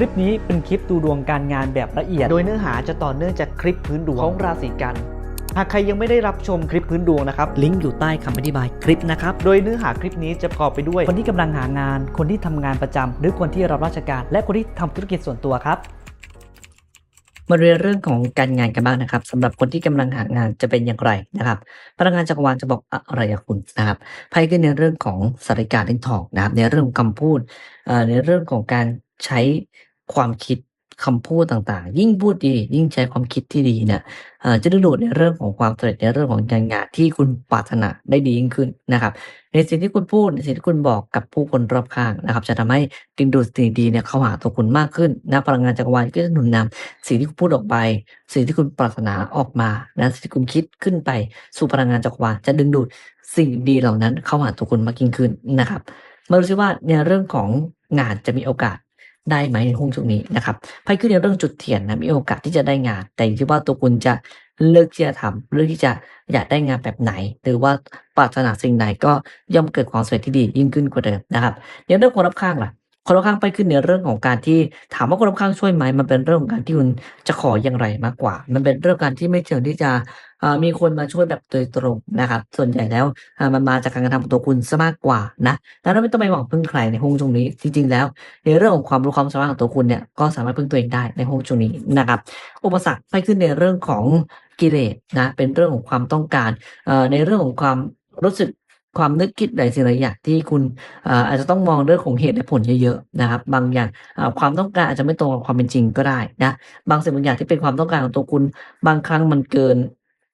ลิปนี้เป็นคลิปดูดวงการงานแบบละเอียด โดยเนื้อหาจะต่อเนื่องจากคลิปพื้นดวงของราศีกัน หากใครยังไม่ได้รับชมคลิปพื้นดวงนะครับ ลิงก์อยู่ใต้คำอธิบายคลิปนะครับ โดยเนื้อหาคลิปนี้จะประกอบไปด้วย คนที่กำลังหางาน คนที่ทำงานประจำหรือคนที่รับราชการ และคนที่ทำธุรกิจส่วนตัวครับมาเรียนเรื่องของการงานกันบ้างนะครับสำหรับคนที่กำลังหางานจะเป็นอย่างไรนะครับ พลังงานจักรวาลจะบอกอะไรกับคุณนะครับไพ่ขึ้นในเรื่องของสาริการเล่นทองนะครับ ในเรื่องของคำพูดเอ่อในเรื่องของการใช้ ความคิดคำพูดต่างๆ ยิ่งพูดดี ยิ่งใช้ความคิดที่ดีเนี่ยจะดึงดูดในเรื่องของความสำเร็จในเรื่องของการงานที่คุณปรารถนาได้ดียิ่งขึ้นนะครับ ในสิ่งที่คุณพูดในสิ่งที่คุณบอกกับผู้คนรอบข้างนะครับ จะทำให้ดึงดูดสิ่งดีเนี่ยเข้าหาตัวคุณมากขึ้นนะพลังงานจักรวาลก็จะหนุนนำสิ่งที่คุณพูดออกไป สิ่งที่คุณปรารถนาออกมานะสิ่งที่คุณคิดขึ้นไป สู่พลังงานจักรวาลจะดึงดูดสิ่งดีเหล่านั้นเข้าหาตัวคุณมากยิ่งขึ้นนะครับมาดูซิว่าในเรื่องของงานจะมีโอกาส ได้ไหมในห้องช่วงนี้นะครับไพ่ขึ้นในเรื่องจุดเทียนนะมีโอกาสที่จะได้งาน แต่อยู่ที่ว่าตัวคุณจะเลือกที่จะทำเลือกที่จะอยากได้งานแบบไหน หรือว่าปรารถนาสิ่งไหนก็ย่อมเกิดความสำเร็จที่ดียิ่งขึ้นกว่าเดิมนะครับในเรื่องคนรอบข้างล่ะ คนรอบข้างไปขึ้นในเรื่องของการที่ถามว่าคนรอบข้างช่วยไหมมันเป็นเรื่องของการที่คุณจะขออย่างไรมากกว่า มันเป็นเรื่องการที่ไม่เชิงที่จะมีคนมาช่วยแบบโดยตรงนะครับ ส่วนใหญ่แล้วมันมาจากการกระทำของตัวคุณซะมากกว่านะแล้วเราไม่ต้องไปหวังพึ่งใครในห้องตรงนี้ จริง ๆ แล้ว ในเรื่องของความรู้ความสามารถของตัวคุณเนี่ยก็สามารถพึ่งตัวเองได้ในห้องตรงนี้นะครับ อุปสรรคไปขึ้นในเรื่องของกิเลสนะ เป็นเรื่องของความต้องการในเรื่องของความรู้สึก ความนึกคิดหลายสิ่งหลายอย่างที่คุณอาจจะต้องมองเรื่องของเหตุและผลเยอะๆนะครับ บางอย่างความต้องการอาจจะไม่ตรงกับความเป็นจริงก็ได้นะบางสิ่งบางอย่างที่เป็นความต้องการของตัวคุณบางครั้งมันเกิน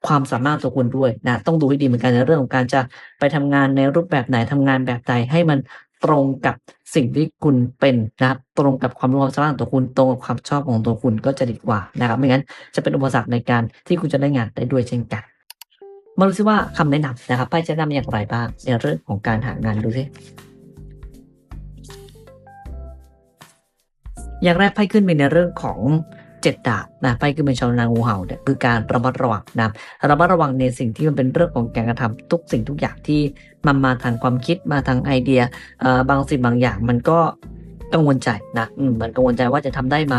ความสามารถตัวคุณด้วยนะต้องดูให้ดีเหมือนกันในเรื่องของการจะไปทำงานในรูปแบบไหนทำงานแบบใดให้มันตรงกับสิ่งที่คุณเป็นนะตรงกับความรู้ความสามารถของตัวคุณตรงกับความชอบของตัวคุณก็จะดีกว่านะครับไม่งั้นจะเป็นอุปสรรคในการที่คุณจะได้งานได้ด้วยเช่นกัน มาดูซิว่าคำแนะนำนะครับไพ่จะนะนำอย่างไรบ้างในเรื่องของการหางานดูซิอย่างแรกไพ่ขึ้นเป็นในเรื่องของเจ็ดดาบนะไพ่ขึ้นเป็นชาวนางูเห่าเนี่ยคือการระมัดระวังนะระมัดระวังในสิ่งที่มันเป็นเรื่องของการกระทำทุกสิ่งทุกอย่างที่มันมาทางความคิดมาทางไอเดียเอ่อบางสิ่งบางอย่างมันก็ กังวลใจนะมันกังวลใจว่าจะทำได้ไหม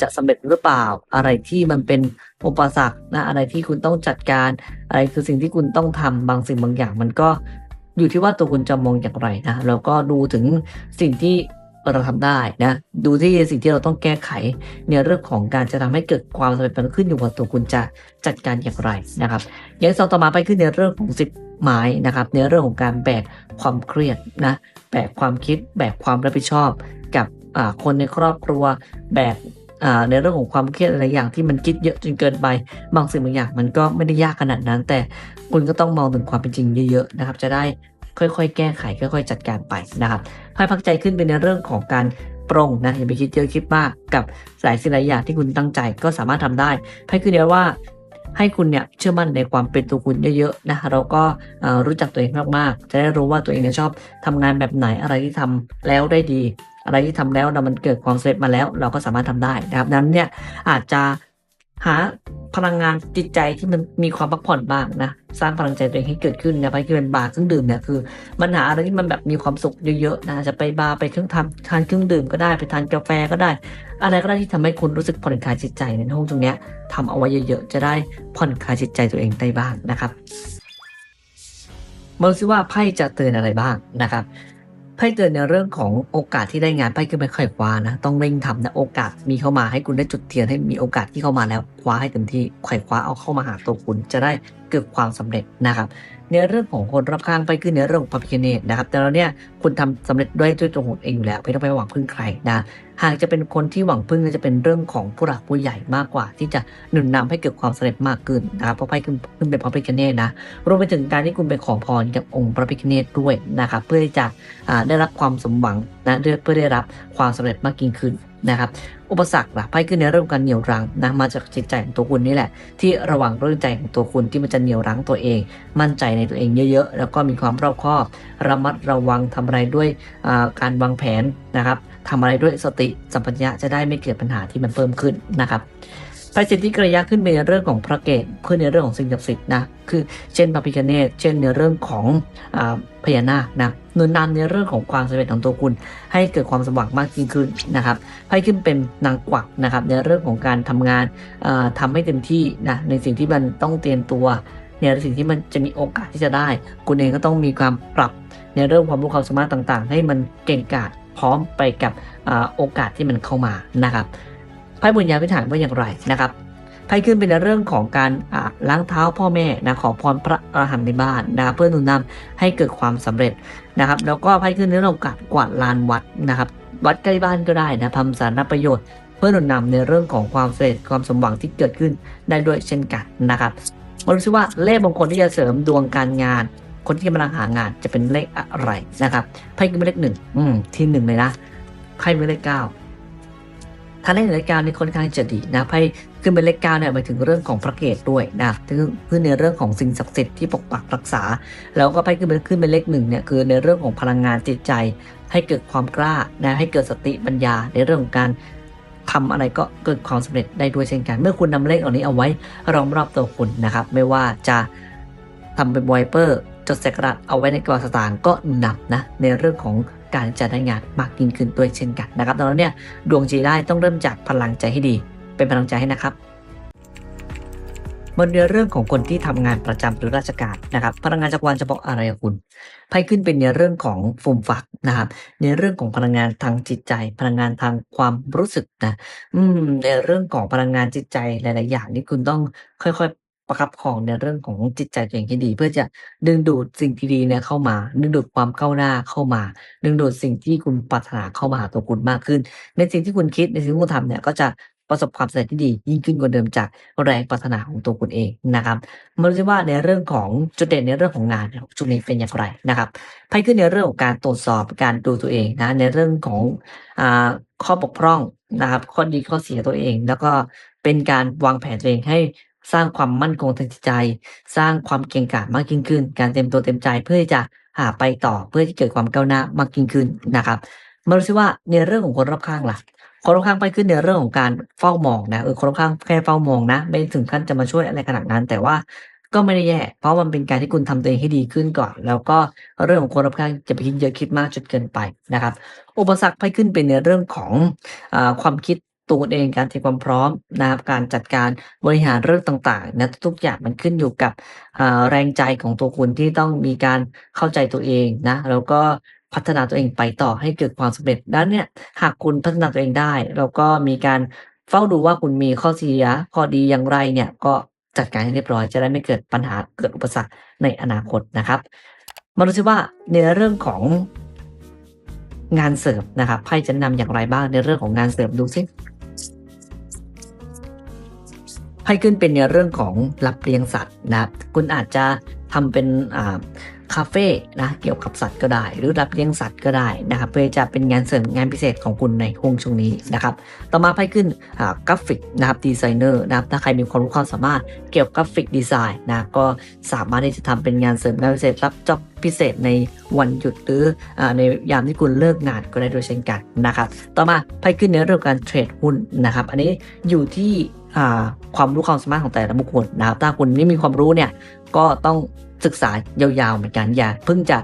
จะสำเร็จหรือเปล่า อะไรที่มันเป็นอุปสรรคนะอะไรที่คุณต้องจัดการ อะไรคือสิ่งที่คุณต้องทำบางสิ่งบางอย่าง มันก็อยู่ที่ว่าตัวคุณจะมองอย่างไรนะแล้วก็ดูถึงสิ่งที่เราทำได้นะดูที่สิ่งที่เราต้องแก้ไขในเรื่องของการจะทำให้เกิดความสำเร็จมันขึ้นอยู่กับตัวคุณจะจัดการอย่างไรนะครับ อย่างสองต่อมาไปขึ้นในเรื่องของสิบไม้นะครับในเรื่องของการแบกความเครียดนะ แบกความคิด แบกความรับผิดชอบ กับคนในครอบครัว แบกในเรื่องของความเครียดอะไรอย่างที่มันคิดเยอะจนเกินไป บางสิ่งบางอย่างมันก็ไม่ได้ยากขนาดนั้น แต่คุณก็ต้องมองถึงความเป็นจริงเยอะๆนะครับ จะได้ค่อยๆ แก้ไขค่อย ๆ จัดการไปนะครับให้พักใจขึ้นเป็นในเรื่องของการปรงนะอย่าไปคิดเยอะคิดมากกับหลายสิ่งหลายอย่างที่คุณตั้งใจก็สามารถทำได้ไพ่คือเดียวว่า ให้คุณเนี่ยเชื่อมั่นในความเป็นตัวคุณเยอะๆนะเราก็รู้จักตัวเองมากๆ จะได้รู้ว่าตัวเองเนี่ยชอบทำงานแบบไหนอะไรที่ทำแล้วได้ดี อะไรที่ทำแล้วเรามันเกิดความสำเร็จมาแล้ว เราก็สามารถทำได้นะครับดังนั้นเนี่ยอาจจะหา พลังงานจิตใจที่มันมีความพักผ่อนบ้างนะสร้างพลังใจตัวเองให้เกิดขึ้นนะไปคือเป็นบาร์เครื่องดื่มเนี่ยคือมันหาอะไรที่มันแบบมีความสุขเยอะๆนะจะไปบาร์ไปเครื่องทำทานเครื่องดื่มก็ได้ไปทานกาแฟก็ได้ อะไรก็ได้ที่ทำให้คุณรู้สึกผ่อนคลายจิตใจในห้องตรงเนี้ยทำเอาไว้เยอะๆจะได้ผ่อนคลายจิตใจตัวเองได้บ้างนะครับมาดูซิว่าไพ่จะเตือนอะไรบ้างนะครับ ไพ่เตือนในเรื่องของโอกาสที่ได้งานไพ่คือไม่ค่อยคว้านะ ต้องเร่งทำนะโอกาสมีเข้ามาให้คุณได้จุดเทียนให้มีโอกาสที่เข้ามาแล้วคว้าให้เต็มที่ไขว่คว้าเอาเข้ามาหาตัวคุณจะได้เกิดความสำเร็จนะครับในเรื่องของคนรอบข้างไปคือในเรื่องของพระพิฆเนตนะครับ แต่เราเนี่ยคุณทำสำเร็จด้วยด้วยตัวคุณเองอยู่แล้วไม่ต้องไปหวังพึ่งใครนะ หากจะเป็นคนที่หวังพึ่งก็จะเป็นเรื่องของผู้หลักผู้ใหญ่มากกว่า ที่จะหนุนนำให้เกิดความสำเร็จมากขึ้นนะครับเพราะไพ่ขึ้นขึ้นเป็นพระพิฆเนศนะรวมไปถึงการที่คุณไปขอพรกับองค์พระพิฆเนศด้วยนะครับเพื่อที่จะได้รับความสมหวังนะเพื่อได้รับความสำเร็จมากยิ่งขึ้นนะครับอุปสรรคล่ะไพ่ขึ้นในเรื่องการเหนี่ยวรั้งนะมาจากจิตใจของตัวคุณนี่แหละ ที่ระวังเรื่องใจของตัวคุณที่มันจะเหนี่ยวรั้งตัวเอง มั่นใจในตัวเองเยอะๆ แล้วก็มีความรอบคอบ ระมัดระวังทำอะไรด้วยการวางแผนนะครับ ทำอะไรด้วยสติสัมปชัญญะจะได้ไม่เกิดปัญหาที่มันเพิ่มขึ้นนะครับไพ่สิทธิกระยะขึ้นเป็นในเรื่องของพระเกศขึ้นในเรื่องของสิ่งศักดิ์สิทธิ์นะคือเช่นพระพิฆเนศเช่นในเรื่องของอพญานาคนะหนุนนำในเรื่องของความสำเร็จของตัวคุณ ให้เกิดความสว่างมากยิ่งขึ้นนะครับไพ่ขึ้นเป็นนางกวักนะครับ ในเรื่องของการทำงานอ่าทำให้เต็มที่นะในสิ่งที่มันต้องเตรียมตัวในสิ่งที่มันจะมีโอกาสที่จะได้ คุณเองก็ต้องมีความปรับในเรื่องความรู้ความสามารถต่าง ๆ ให้มันเก่งกาจ พร้อมไปกับอโอกาสที่มันเข้ามานะครับไพ่บุญญาพิถานว่าอย่างไรนะครับไพ่ขึ้นเป็นเรื่องของการล้างเท้าพ่อแม่นะขอพรพระอรหันต์ในบ้านนะครับเพื่อหนุนนำให้เกิดความสำเร็จนะครับ แล้วก็ไพ่ขึ้นในเรื่องของการกวาดลานวัดนะครับ วัดใกล้บ้านก็ได้นะทำสาธารณประโยชน์ เพื่อหนุนนำในเรื่องของความสำเร็จความสมหวังที่เกิดขึ้นได้ด้วยเช่นกันนะครับมาดูซิว่าเลขมงคลที่จะเสริมดวงการงาน คนที่กำลังหางานจะเป็นเลขอะไรนะครับไพ่ขึ้นเป็นเลขหนึ่งที่หนึ่งเลยนะไพ่เป็นเลขเก้าถ้าเลขเลขเก้านี่ค่อนข้างจะดีนะไพ่ขึ้นเป็นเลขเก้าเนี่ยหมายถึงเรื่องของพระเกศด้วยนะคือคือในเรื่องของสิ่งศักดิ์สิทธิ์ที่ปกปักรักษา แล้วก็ไปขึ้นเป็นขึ้นเป็นเลขหนึ่งเนี่ยคือในเรื่องของพลังงานจิตใจ ให้เกิดความกล้านะให้เกิดสติปัญญาในเรื่องของการทำอะไรก็เกิดความสำเร็จได้ด้วยเช่นกัน เมื่อคุณนำเลขเหล่านี้เอาไว้รอมรอบตัวคุณนะครับ ไม่ว่าจะทำเป็นไวเปอร์ จดใส่กระดาษเอาไว้ในกระเป๋าสตางค์ก็นำนะในเรื่องของการจะได้งานมากยิ่งขึ้นด้วยเช่นกันนะครับดังนั้นเนี่ยดวงจีได้ต้องเริ่มจากพลังใจให้ดี เป็นพลังใจให้นะครับมันในเรื่องของคนที่ทำงานประจำหรือราชการนะครับ พลังงานจักรวาลจะบอกอะไรกับคุณไพ่ขึ้นเป็นในเรื่องของฟูมฝักนะครับ ในเรื่องของพลังงานทางจิตใจ พลังงานทางความรู้สึกนะ อืม ในเรื่องของพลังงานจิตใจหลาย ๆ อย่างนี่คุณต้องค่อย ๆ ประคับของในเรื่องของจิตใจตัวเองให้ดี เพื่อจะดึงดูดสิ่งที่ดีเนี่ยเข้ามา ดึงดูดความก้าวหน้าเข้ามา ดึงดูดสิ่งที่คุณปรารถนาเข้ามาหาตัวคุณมากขึ้น ในสิ่งที่คุณคิดในสิ่งที่คุณทำเนี่ยก็จะประสบความสำเร็จที่ดียิ่งขึ้นกว่าเดิมจากแรงปรารถนาของตัวคุณเองนะครับมาดูว่าในเรื่องของจุดเด่นในเรื่องของงานเนี่ยช่วงนี้เป็นอย่างไรนะครับไพ่ขึ้นในเรื่องของการตรวจสอบการดูตัวเองนะในเรื่องของอข้อบกพร่องนะครับข้อดีข้อเสียตัวเอง แล้วก็เป็นการวางแผนตัวเองให้ สร้างความมั่นคงทางจิตใจ สร้างความเก่งกาจมากยิ่งขึ้น การเต็มตัวเต็มใจเพื่อที่จะหาไปต่อเพื่อที่เกิดความก้าวหน้ามากยิ่งขึ้นนะครับมาดูซิว่าในเรื่องของคนรอบข้างล่ะคนรอบข้างไปขึ้นในเรื่องของการเฝ้ามองนะเออคนรอบข้างแค่เฝ้ามองนะ ไม่ถึงขั้นจะมาช่วยอะไรขนาดนั้น แต่ว่าก็ไม่ได้แย่ เพราะมันเป็นการที่คุณทำตัวเองให้ดีขึ้นก่อน แล้วก็เรื่องของคนรอบข้างจะไปคิดเยอะคิดมากจนเกินไปนะครับ อุปสรรคไปขึ้นเป็นในเรื่องของอความคิด ตัวเองการเตรียมความพร้อมนะครับการจัดการบริหารเรื่องต่างๆนะทุกอย่างมันขึ้นอยู่กับแรงใจของตัวคุณที่ต้องมีการเข้าใจตัวเองนะแล้วก็พัฒนาตัวเองไปต่อให้เกิดความสำเร็จด้านเนี่ยหากคุณพัฒนาตัวเองได้แล้วก็มีการเฝ้าดูว่าคุณมีข้อเสียข้อดีอย่างไรเนี่ยก็จัดการให้เรียบร้อยจะได้ไม่เกิดปัญหาเกิดอุปสรรคในอนาคตนะครับมาดูซิว่าในเรื่องของงานเสริมนะครับไพ่จะนะนำอย่างไรบ้างในเรื่องของงานเสริมดูซิ ไพ่ขึ้นเป็นในเรื่องของรับเลี้ยงสัตว์นะครับคุณอาจจะทำเป็นอ่าคาเฟ่นะเกี่ยวกับสัตว์ก็ได้ หรือรับเลี้ยงสัตว์ก็ได้นะครับเพื่อจะเป็นงานเสริมงานพิเศษของคุณในห่วงช่วงนี้นะครับต่อมาไพ่ขึ้นอ่ากราฟิกนะครับดีไซเนอร์นะครับถ้าใครมีความรู้ความสามารถเกี่ยวกับกราฟิกดีไซน์นะก็สามารถที่จะทำเป็นงานเสริมงานพิเศษรับจ็อบพิเศษในวันหยุดหรืออาในยามที่คุณเลิกงานก็ได้โดยเช่นกันนะครับต่อมาไพ่ขึ้นในเรื่องการเทรดหุ้นนะครับอันนี้อยู่ที่ ความรู้ความสามารถของแต่ละบุคคลนะครับถ้าคุณไม่มีความรู้เนี่ยก็ต้องศึกษายาวๆเหมือนกันอย่าเพิ่งจะ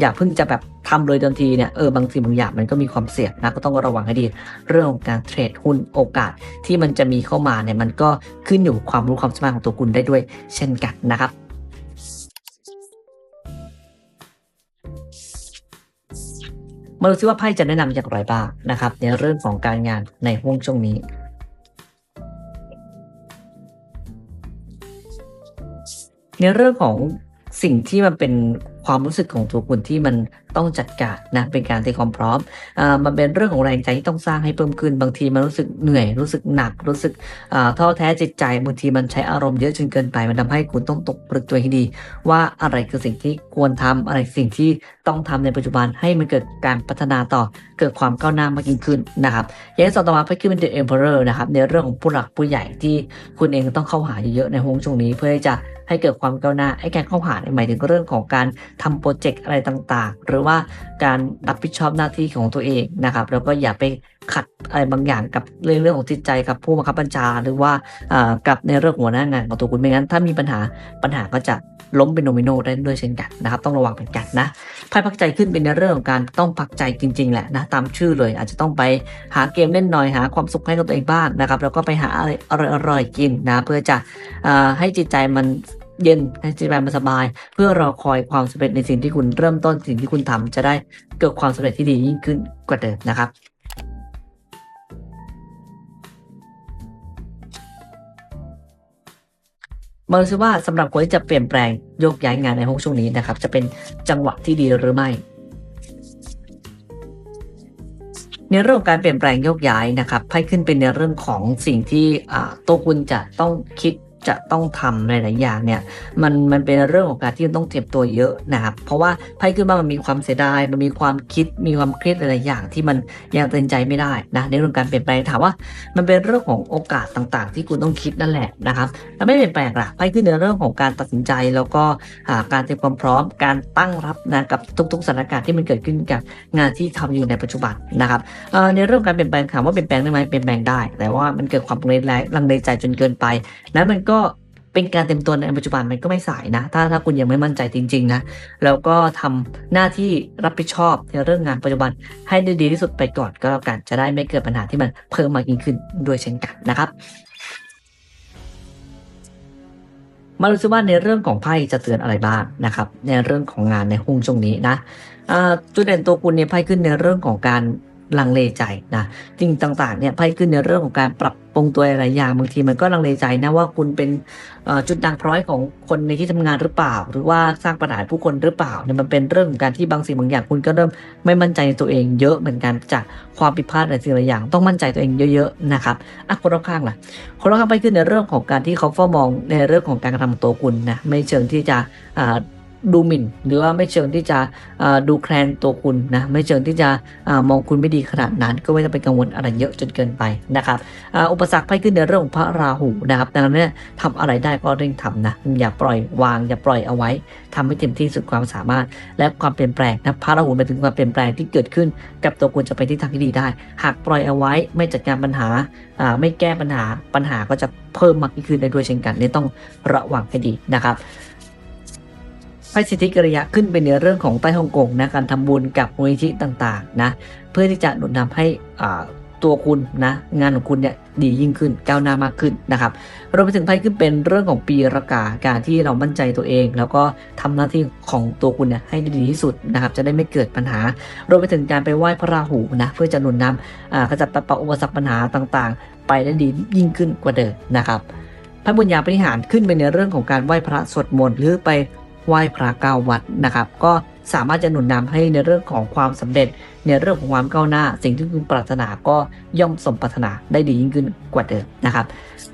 อย่าเพิ่งจะแบบทำเลยทันทีเนี่ยเออบางสิ่งบางอย่างมันก็มีความเสี่ยงนะก็ต้องระวังให้ดีเรื่องของการเทรดหุ้นโอกาสที่มันจะมีเข้ามาเนี่ยมันก็ขึ้นอยู่ความรู้ความสามารถของตัวคุณได้ด้วยเช่นกันนะครับมาดูซิว่าไพ่จะแนะนำอย่างไรบ้างนะครับในเรื่องของการงานในห่วงช่วงนี้ ในเรื่องของสิ่งที่มันเป็นความรู้สึกของตัวคุณที่มันต้องจัดการนะเป็นการเตรียมความพร้อมอมันเป็นเรื่องของแรงใจที่ต้องสร้างให้เพิ่มขึ้นบางทีมันรู้สึกเหนื่อยรู้สึกหนัก รู้สึกท้อแท้จิตใจบางทีมันใช้อารมณ์เยอะจนเกินไป มันทำให้คุณต้องตกผลึกตัวให้ดี ว่าอะไรคือสิ่งที่ควรทำอะไรสิ่งที่ต้องทำในปัจจุบันให้มันเกิดการพัฒนาต่อเกิดความก้าวหน้ามากยิ่งขึ้นนะครับอย่างที่สองต่อมาไปขึ้นเป็น The Emperor นะครับในเรื่องของผู้หลักผู้ใหญ่ที่คุณเองต้องเข้าหาเยอะๆในห้วงช่วงนี้เพื่อจะ ให้เกิดความก้าวหน้าไอ้การเข้าหาหมายถึงเรื่องของการทำโปรเจกต์อะไรต่างๆ หรือว่าการรับผิดชอบหน้าที่ของตัวเองนะครับแล้วก็อย่าไป ขัดอะไรบางอย่างกับเรื่องเรื่องของจิตใจกับผู้บังคับบัญชาหรือว่ากับในเรื่องหัวหน้างานของตัวคุณไม่งั้น ถ้ามีปัญหาปัญหาก็จะล้มเป็นโดมิโนได้ด้วยเช่นกันนะครับ ต้องระวังเป็นกันนะไพ่พักใจขึ้นเป็นในเรื่องของการต้องพักใจจริง ๆ แหละนะตามชื่อเลย อาจจะต้องไปหาเกมเล่นหน่อยหาความสุขให้กับตัวเองบ้างนะครับ แล้วก็ไปหาอะไรอร่อยๆกินนะเพื่อจะอให้จิตใจมันเย็นให้จิตใจมันสบาย เพื่อรอคอยความสำเร็จในสิ่งที่คุณเริ่มต้นสิ่งที่คุณทำจะได้เกิดความสำเร็จที่ดียิ่งขึ้นกว่าเดิมนะครับ มาดูซิว่าสำหรับคนที่จะเปลี่ยนแปลงโยกย้ายงานในห้องช่วงนี้นะครับ จะเป็นจังหวะที่ดีหรือไม่ ในเรื่องการเปลี่ยนแปลงโยกย้ายนะครับไพ่ขึ้นเป็นในเรื่องของสิ่งที่ตัวคุณจะต้องคิด จะต้องทำหลายๆอย่างเนี่ยมันมันเป็นเรื่องของการที่ต้องเตรียมตัวเยอะนะครับเพราะว่าไพ่ขึ้นมามันมีความเสียดายมันมีความคิดมีความเครียดหลายๆอย่างที่มันยังตัดใจไม่ได้นะในเรื่องการเปลี่ยนแปลงถามว่า มันเป็นเรื่องของโอกาสต่างๆ ที่คุณต้องคิดนั่นแหละนะครับแล้วไม่เปลี่ยนแปลงล่ะไพ่ขึ้นในเรื่องของการตัดสินใจแล้วก็การเตรียมความพร้อมการตั้งรับนะกับทุกๆสถานการณ์ที่มันเกิดขึ้นกับงานที่ทำอยู่ในปัจจุบันนะครับในเรื่องการเปลี่ยนแปลงถามว่าเปลี่ยนแปลงได้ไหมเปลี่ยนแปลงได้ แต่ว่ามันเกิดความลังเลลังเลใจจนเกินไป แล้วมันก็เป็นการเต็มตัวในปัจจุบันมันก็ไม่สายนะ ถ้าถ้าคุณยังไม่มั่นใจจริง ๆ นะ แล้วก็ทำหน้าที่รับผิดชอบในเรื่องงานปัจจุบันให้ได้ดีที่สุดไปก่อนก็แล้วกันจะได้ไม่เกิดปัญหาที่มันเพิ่มมากยิ่งขึ้นด้วยเช่นกันนะครับมาดูซิว่าในเรื่องของไพ่จะเตือนอะไรบ้างนะครับ ในเรื่องของงานในหุ้นช่วงนี้นะจุดเด่นตัวคุณเนี่ยไพ่ขึ้นในเรื่องของการ ลังเลใจนะสิ่งต่างๆเนี่ยไพ่ขึ้นในเรื่องของการปรับปรุงตัวหลายอย่างบางทีมันก็ลังเลใจนะว่าคุณเป็นจุดด่างพร้อยของคนในที่ทำงานหรือเปล่า หรือว่าสร้างปัญหาผู้คนหรือเปล่าเนี่ยมันเป็นเรื่องของการที่บางสิ่งบางอย่างคุณก็เริ่มไม่มั่นใจในตัวเองเยอะเหมือนกันจากความผิดพลาดในสิ่งหลายอย่างต้องมั่นใจตัวเองเยอะๆนะครับอะคนรอบข้างล่ะคนรอบข้างไปขึ้นในเรื่องของการที่เขาเฝ้ามองในเรื่องของการกระทำตัวคุณนะไม่เชิงที่จะ ดูหมิ่น หรือว่าไม่เชิงที่จะดูแคลนตัวคุณนะไม่เชิงที่จะมองคุณไม่ดีขนาดนั้น ก็ไม่ต้องไปกังวลอะไรเยอะจนเกินไปนะครับอุปสรรคไปขึ้นในเรื่องของพระราหูนะครับดังนั้นเนี่ยทำอะไรได้ก็เร่งทำนะอย่าปล่อยวาง อย่าปล่อยเอาไว้ทำให้เต็มที่สุดความสามารถ และความเปลี่ยนแปลงนะพระราหูหมายถึงความเปลี่ยนแปลงที่เกิดขึ้น กับตัวคุณจะไปที่ทางที่ดีได้ หากปล่อยเอาไว้ไม่จัดการปัญหาไม่แก้ปัญหาปัญหาก็จะเพิ่มมากยิ่งขึ้นได้ด้วยเช่นกันนี่ต้องระวังให้ดีนะครับ ไพ่สิทธิกริยาขึ้นเป็นในเรื่องของใต้ฮ่องกงนะการทำบุญกับมูลนิธิต่างๆนะเพื่อที่จะหนุนนำให้ตัวคุณนะงานของคุณเนี่ยดียิ่งขึ้นก้าวหน้ามากขึ้นนะครับรวมไปถึงไพ่ขึ้นเป็นเรื่องของปีรากาการที่เรามั่นใจตัวเอง แล้วก็ทำหน้าที่ของตัวคุณเนี่ยให้ได้ดีที่สุดนะครับ จะได้ไม่เกิดปัญหา รวมไปถึงการไปไหว้พระราหูนะเพื่อจะหนุนนำอ่าขจัดปัดเป่าอุปสรรคปัญหาต่างๆ ไปได้ดียิ่งขึ้นกว่าเดิมนะครับพระบุญญาปริหารขึ้นไปในเรื่องของการไหว้พระสวดมนต์หรือไป ไหว้พระเก้าวัดนะครับ ก็สามารถจะหนุนนำให้ในเรื่องของความสำเร็จ ในเรื่องของความก้าวหน้า สิ่งที่คุณปรารถนาก็ย่อมสมปรารถนาได้ดียิ่งขึ้นกว่าเดิมนะครับ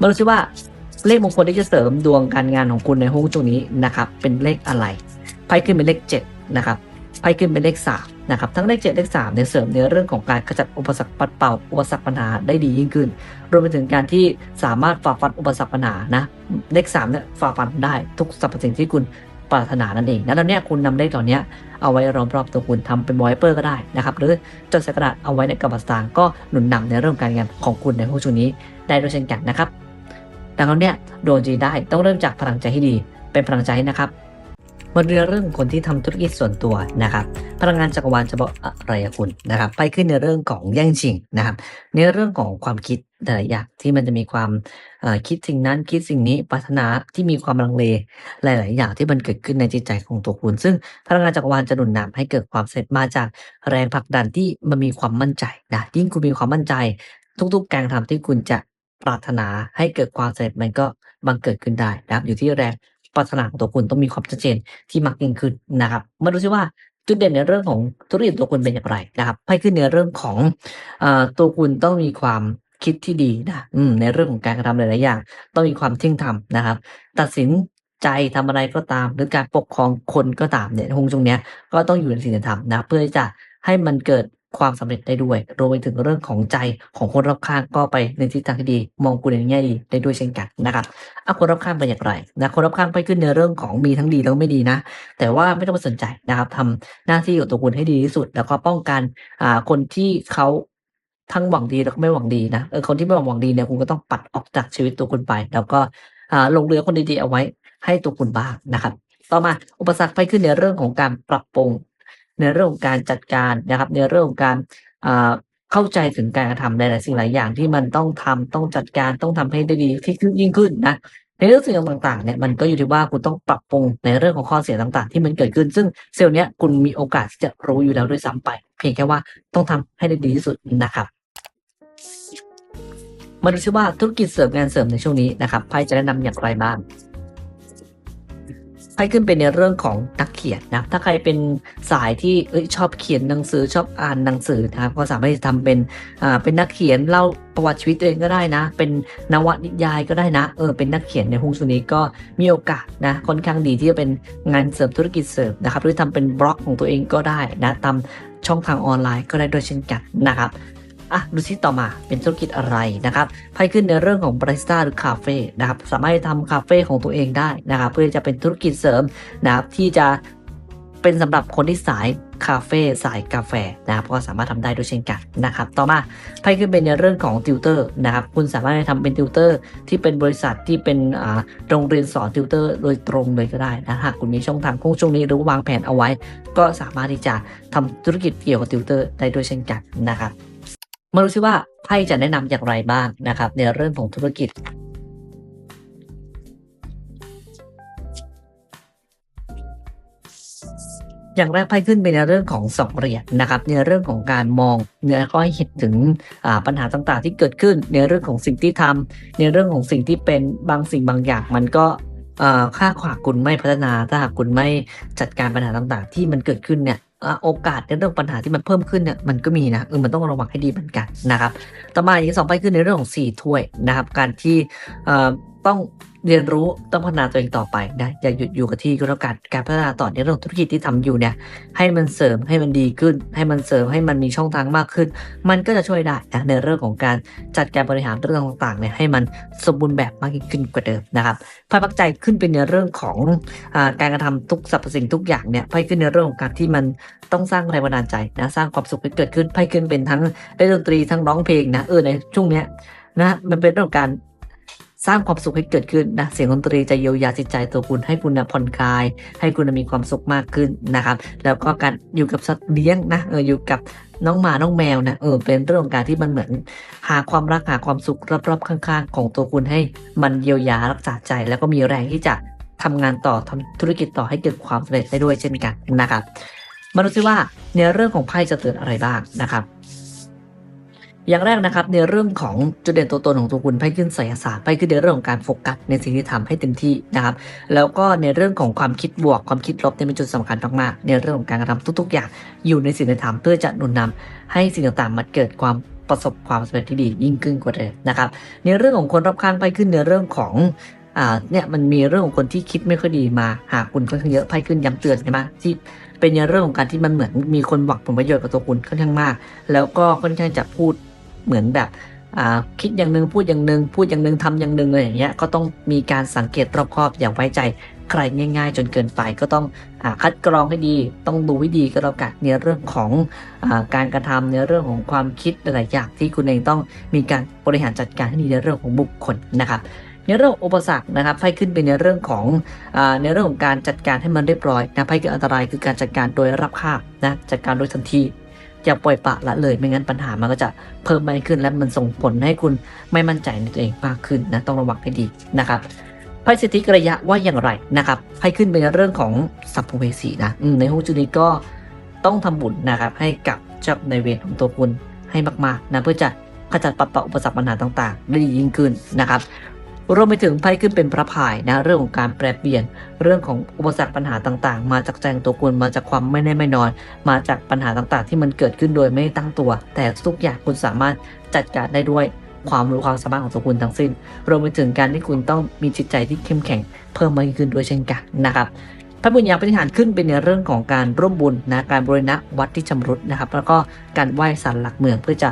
มาดูซิว่าเลขมงคลที่จะเสริมดวงการงานของคุณในห้องช่วงนี้นะครับ เป็นเลขอะไรไพ่ขึ้นเป็นเลขเจ็ดนะครับไพ่ขึ้นเป็นเลขสามนะครับ ทั้งเลขเจ็ดเลขสามเนี่ยเสริมในเรื่องของการขจัดอุปสรรคปัดเป่าอุปสรรคปัญหาได้ดียิ่งขึ้น รวมไปถึงการที่สามารถฝ่าฟันอุปสรรคปัญหานะ เลขสามเนี่ยฝ่าฟันได้ทุกสรรพสิ่งที่คุณ ปรารถนานั่นเองนั้วตอนเนี้ยคุณนำเลขตอนเนี้ยเอาไว้รอบตัวคุณทำเป็นวอยเปอร์ก็ได้นะครับ หรือจดใส่กระดาษเอาไว้ในกระเป๋าสตางค์ก็หนุนนำในเรื่องการงานของคุณในห้วงช่วงนี้ได้ด้วยเช่นกันนะครับดังนั้นเนี่ยโดนจีได้ต้องเริ่มจากพลังใจให้ดีเป็นพลังใจนะครับ มาดูเรื่องคนที่ทำธุรกิจส่วนตัวนะครับ พลังงานจักรวาลจะบอกอะไรคุณนะครับ ไปขึ้นในเรื่องของแย่งชิงนะครับ ในเรื่องของความคิดแต่ละอย่างที่มันจะมีความคิดสิ่งนั้นคิดสิ่งนี้ปรารถนาที่มีความลังเลหลาย ๆ อย่างที่มันเกิดขึ้นในจิตใจของตัวคุณ ซึ่งพลังงานจักรวาลจะหนุนนำให้เกิดความเสร็จมาจากแรงผลักดันที่มันมีความมั่นใจนะยิ่งคุณมีความมั่นใจ ทุก ๆ การกระทำที่คุณจะปรารถนาให้เกิดความสำเร็จมันก็บังเกิดขึ้นได้นะครับอยู่ที่แรง ปรารถนาของตัวคุณต้องมีความชัดเจนที่มากยิ่งขึ้นนะครับ มาดูซิว่าจุดเด่นในเรื่องของธุรกิจตัวคุณเป็นอย่างไรนะครับไพ่ขึ้นในเรื่องของอตัวคุณต้องมีความคิดที่ดีนะในเรื่องของการกระทำหลายๆอย่าง ต้องมีความเที่ยงธรรมนะครับ ตัดสินใจทำอะไรก็ตาม หรือการปกครองคนก็ตามเนี่ยในฮงช่วงเนี้ยก็ต้องอยู่ในศีลธรรมนะเพื่อที่จะให้มันเกิด ความสำเร็จได้ด้วย รวมไปถึงเรื่องของใจของคนรอบข้างก็ไปในทิศทางที่ดี มองคุณในแง่ดีได้ด้วยเช่นกันนะครับอะคนรอบข้างเป็นอย่างไรนะคนรอบข้างไปขึ้นในเรื่องของมีทั้งดีแล้วไม่ดีนะ แต่ว่าไม่ต้องไปสนใจนะครับทำหน้าที่ของตัวคุณให้ดีที่สุด แล้วก็ป้องกันอ่าคนที่เขาทั้งหวังดีแล้วก็ไม่หวังดีนะเออคนที่ไม่หวังดีเนี่ยคุณก็ต้องปัดออกจากชีวิตตัวคุณไป แล้วก็อ่าลงเรือคนดีๆเอาไว้ให้ตัวคุณบ้างนะครับ ต่อมาอุปสรรคไปขึ้นในเรื่องของการปรับปรุง ในเรื่องของการจัดการนะครับ ในเรื่องของการเข้าใจถึงการกระทำในหลายสิ่งหลายอย่างที่มันต้องทำต้องจัดการต้องทำให้ได้ดีที่ขึ้นยิ่งขึ้นนะในเรื่องสิ่งต่างๆเนี่ยมันก็อยู่ที่ว่าคุณต้องปรับปรุงในเรื่องของข้อเสียต่างๆ ที่มันเกิดขึ้น ซึ่งเซลล์เนี้ยคุณมีโอกาสที่จะรู้อยู่แล้วด้วยซ้ำไป เพียงแค่ว่าต้องทำให้ได้ดีที่สุดนะครับมาดูซิว่าธุรกิจเสริมงานเสริมในช่วงนี้นะครับไพ่จะแนะนำอย่างไรบ้าง ไพ่ขึ้นเป็นในเรื่องของนักเขียนนะ ถ้าใครเป็นสายที่เอ้ยชอบเขียนหนังสือชอบอ่านหนังสือนะครับ ก็สามารถที่จะทำเป็นอ่าเป็นนักเขียนเล่าประวัติชีวิตตัวเองก็ได้นะ เป็นนวนิยายก็ได้นะ เออ เป็นนักเขียนในหุ้นส่วนนี้ก็มีโอกาสนะ ค่อนข้างดีที่จะเป็นงานเสริมธุรกิจเสริมนะครับ หรือทำเป็นบล็อกของตัวเองก็ได้นะตามช่องทางออนไลน์ก็ได้ด้วยเช่นกันนะครับ อะดูซิต่อมาเป็นธุรกิจอะไรนะครับไพ่ขึ้นในเรื่องของบาริสต้าหรือคาเฟ่นะครับสามารถทำคาเฟ่ของตัวเองได้นะครับเพื่อจะเป็นธุรกิจเสริมนะครับที่จะเป็นสำหรับคนที่สายคาเฟ่สายกาแฟนะครับก็สามารถทำได้ด้วยเช่นกันนะครับต่อมาไพ่ขึ้นเป็นในเรื่องของติวเตอร์นะครับคุณสามารถทำเป็นติวเตอร์ที่เป็นบริษัทที่เป็นโรงเรียนสอนติวเตอร์โดยตรงเลยก็ได้นะหากคุณมีช่องทางพุ่งช่วงนี้หรือวางแผนเอาไว้ ก็สามารถที่จะทำธุรกิจเกี่ยวกับติวเตอร์ได้ด้วยเช่นกันนะครับ มาดูซิว่าไพ่จะแนะนำอย่างไรบ้างนะครับ ในเรื่องของธุรกิจ อย่างแรกไพ่ขึ้นเป็นในเรื่องของสองเหรียญนะครับ ในเรื่องของการมองเนื้อก็เห็นถึงปัญหาต่างๆ ที่เกิดขึ้น ในเรื่องของสิ่งที่ทำในเรื่องของสิ่งที่เป็นบางสิ่งบางอย่างมันก็ค่าขวากคุณไม่พัฒนาถ้าหากคุณไม่จัดการปัญหาต่างๆ ที่มันเกิดขึ้นเนี่ย โอกาสในเรื่องปัญหาที่มันเพิ่มขึ้นเนี่ยมันก็มีนะเออมันต้องระวังให้ดีเหมือนกันนะครับ ต่อมาอย่างที่สองไปขึ้นในเรื่องของสี่ถ้วยนะครับ การที่เอ่อต้อง เรียนรู้ต้องพัฒนาตัวเองต่อไปนะอย่าหยุดอยู่กับที่ก็แล้วกันการพัฒนาต่อในเรื่องธุรกิจที่ทำอยู่เนี่ยให้มันเสริมให้มันดีขึ้น ให้มันเสริมให้มันมีช่องทางมากขึ้น มันก็จะช่วยได้นะในเรื่องของการจัดการบริหารเรื่องต่างๆเนี่ยให้มันสมบูรณ์แบบมากยิ่งขึ้นกว่าเดิมนะครับไพ่พักใจขึ้นเป็นในเรื่องของอการกระทำทุกสรรพสิ่งทุกอย่างเนี่ยไพ่ขึ้นในเรื่องของการที่มันต้องสร้างแรงบันดาลใจนะสร้างความสุขให้เกิดขึ้นไพ่ขึ้นเป็นทั้งเล่นดนตรีทั้งร้องเพลงนะเออในช่วงเนี้ยนะมันเป็นเรื่องการ สร้างความสุขให้เกิดขึ้นนะเสียงดนตรีจะเยียวยาจิตใจตัวคุณให้คุณนะผ่อนคลาย ให้คุณนะมีความสุขมากขึ้นนะครับ แล้วก็การอยู่กับสัตว์เลี้ยงนะเอออยู่กับน้องหมาน้องแมวนะเออเป็นเรื่องของการที่มันเหมือน หาความรักหาความสุขรอบๆข้าง ๆ ของตัวคุณให้มันเยียวยารักษาใจ แล้วก็มีแรงที่จะทำงานต่อทำธุรกิจต่อให้เกิดความสำเร็จได้ด้วยเช่นกันนะครับมาดูซิว่าในเรื่องของไพ่จะเตือนอะไรบ้างนะครับ อย่างแรกนะครับในเรื่องของจุดเด่นตัวตนของตัวคุณไพ่ขึ้นไสยศาสตร์ไพ่ขึ้นในเรื่องของการโฟกัสในสิ่งที่ทำให้เต็มที่นะครับแล้วก็ในเรื่องของความคิดบวกความคิดลบเนี่ยเป็นจุดสำคัญมากๆในเรื่องของการกระทำทุก ๆ อย่างอยู่ในสิ่งที่ทำเพื่อจะนุนนำให้สิ่งต่างๆมันเกิดความประสบความสำเร็จที่ดียิ่งขึ้นกว่าเดิมนะครับในเรื่องของคนรอบข้างไพ่ขึ้นในเรื่องของอ่าเนี่ยมันมีเรื่องของคนที่คิดไม่ค่อยดีมาหาคุณค่อนข้างเยอะไพ่ขึ้นย้ำเตือนใช่ไหมที่เป็นในเรื่องของการที่มันเหมือนมีคนหวังผลประโยชน์กับตัวคุณค่อนข้างมาก แล้วก็ค่อนข้างจะพูด เหมือนแบบคิดอย่างหนึ่งพูดอย่างหนึ่งพูดอย่างหนึ่งทำอย่างหนึ่งอะไรอย่างเงี้ยก็ต้องมีการสังเกตรอบคอบอย่าไว้ใจใครง่าย ๆ จนเกินไปก็ต้องอคัดกรองให้ดี ต้องดูให้ดีก็แล้วกันในเรื่องของอการกระทำในเรื่องของความคิดหลายๆอย่างที่คุณเองต้องมีการบริหารจัดการให้ดีในเรื่องของบุคคลนะครับในเรื่องอุปสรรคนะครับไพ่ขึ้นเป็นในเรื่องของอในเรื่องของการจัดการให้มันเรียบร้อยนะไพ่คืออันตรายคือการจัดการโดยรับค่านะจัดการโดยทันที อย่าปล่อยปละละเลยไม่งั้นปัญหามันก็จะเพิ่มมากขึ้น และมันส่งผลให้คุณไม่มั่นใจในตัวเองมากขึ้นนะต้องระวังให้ดีนะครับไพ่สิทธิกระยะว่าอย่างไรนะครับไพ่ขึ้นเป็นเรื่องของสัพเพเวสีนะในฮวงจุดนี้ก็ต้องทำบุญนะครับให้กับเจ้าในเวรของตัวคุณให้มากๆนะเพื่อจะขจัดปัดเป่าอุปสรรคปัญหาต่างๆ ได้ดียิ่งขึ้นนะครับ รวมไปถึงไพ่ขึ้นเป็นพระพายนะเรื่องของการแปรเปลี่ยน เรื่องของอุปสรรคปัญหาต่างๆ มาจากแจงตัวคุณมาจากความไม่แน่ไม่นอน มาจากปัญหาต่างๆ ที่มันเกิดขึ้นโดยไม่ตั้งตัว แต่ทุกอย่างคุณสามารถจัดการได้ด้วยความรู้ความสามารถของตัวคุณทั้งสิ้น รวมไปถึงการที่คุณต้องมีจิตใจที่เข้มแข็งเพิ่มมากยิ่งขึ้นด้วยเช่นกันนะครับพระบุญญาปฏิหารขึ้นเป็นในเรื่องของการร่วมบุญนะการบริณะวัดที่ชำรุดนะครับ แล้วก็การไหว้สันหลักเมืองเพื่อจะ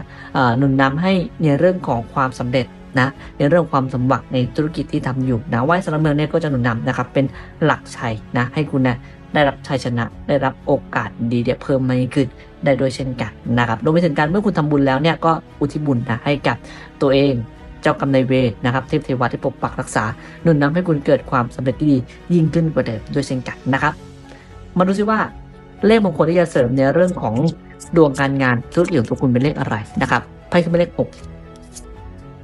หนุนนำให้ในเรื่องของความสำเร็จ นะในเรื่องความสมหวังในธุรกิจที่ทำอยู่นะไหว้สันหลักเมืองเนี่ยก็จะหนุนนำนะครับเป็นหลักชัยนะให้คุณนะได้รับชัยชนะ ได้รับโอกาสดีเดียเพิ่มมากขึ้นได้ด้วยเช่นกันนะครับรวมไปถึงการเมื่อคุณทำบุญแล้วเนี่ยก็อุทิศบุญนะให้กับตัวเองเจ้ากรรมนายเวรนะครับเทพเทวาที่ปกปักรักษาหนุนนำให้คุณเกิดความสำเร็จที่ดียิ่งขึ้นกว่าเดิมด้วยเช่นกันนะครับ มาดูซิว่าเลขมงคลที่จะเสริมในเรื่องของดวงการงานธุรกิจของตัวคุณเป็นเลขอะไรนะครับไพ่ขึ้นเป็นเลขหก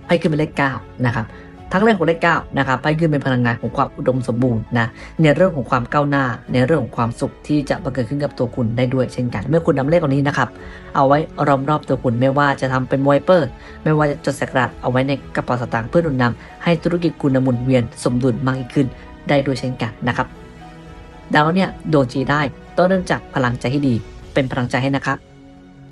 ไพ่ขึ้นเป็นเลขเก้านะครับทั้งเลขของเลขเก้านะครับไพ่ขึ้นเป็นพลังงานของความอุดมสมบูรณ์นะในเรื่องของความก้าวหน้า ในเรื่องของความสุขที่จะบังเกิดขึ้นกับตัวคุณได้ด้วยเช่นกัน เมื่อคุณนำเลขเหล่านี้นะครับเอาไว้รอมรอบตัวคุณไม่ว่าจะทำเป็นไวเปอร์ ไม่ว่าจะจดสกระดเอาไว้ในกระเป๋าสตางค์เพื่อหนุนนำให้ธุรกิจคุณหมุนเวียนสมดุลมากยิ่งขึ้นได้ด้วยเช่นกันนะครับดาวเนี่ยดวงจีได้ต้องเริ่มจากพลังใจที่ดี เป็นพลังใจให้นะครับ